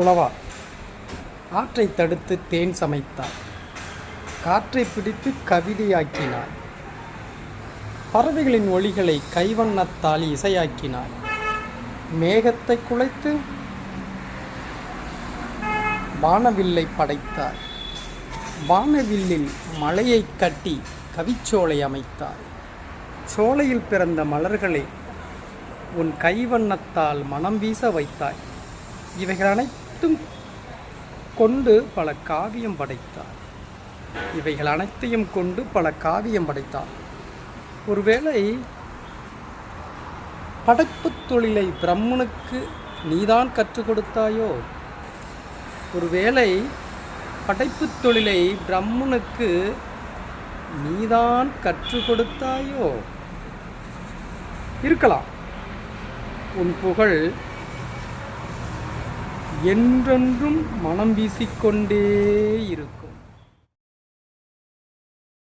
உழவா ஆற்றை தடுத்து தேன் சமைத்தார் காற்றை பிடித்து கவிதையாக்கினாய் பறவைகளின் ஒளிகளை கைவண்ணத்தால் இசையாக்கினாய் மேகத்தை குலைத்து வானவில்லை படைத்தாய் வானவில்லில் மலையை கட்டி கவிச்சோலை அமைத்தாய் சோலையில் பிறந்த மலர்களை உன் கைவண்ணத்தால் மனம் வீச வைத்தாய். இவைகள் அனைத்தும் கொண்டு பல காவியம் படைத்தார். இவைகள் அனைத்தையும் கொண்டு பல காவியம் படைத்தார். ஒருவேளை படைப்பு தொழிலை பிரம்மனுக்கு நீதான் கற்றுக் கொடுத்தாயோ? ஒருவேளை படைப்புத் தொழிலை பிரம்மனுக்கு நீதான் கற்றுக் கொடுத்தாயோ? இருக்கலாம். உன் புகழ் என்றென்றும் மனம் வீசிக்கொண்டே இருக்கும்.